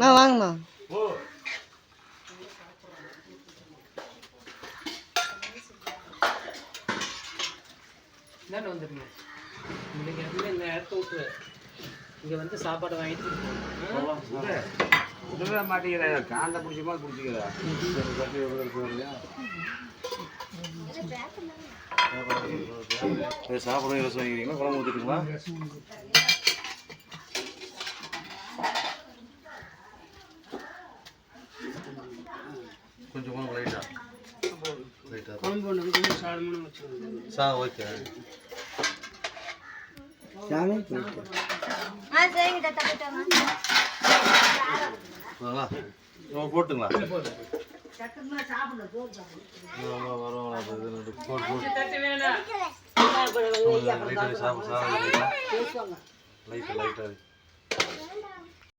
மா வாங்கம்மா. வந்துருங்க? இன்னைக்கு வந்து இந்த இடத்த விட்டு இங்கே வந்து சாப்பாடு வாங்கிட்டு? விடவே மாட்டேங்கிற காந்த பிடிச்ச மாதிரி பிடிச்சிக்கிறா. சாப்பிட ரசம் வாங்கிக்கிறீங்களா குழம்பு ஊற்றிட்டுங்களா கொஞ்சம் குழம்பு லைட்டா லைட்டா குழம்பு ஒன்று கொஞ்சம் சாதமான வச்சுக்கோங்க சா ஓகே போட்டுங்களா போதும் லைட்டாக லைட்டாக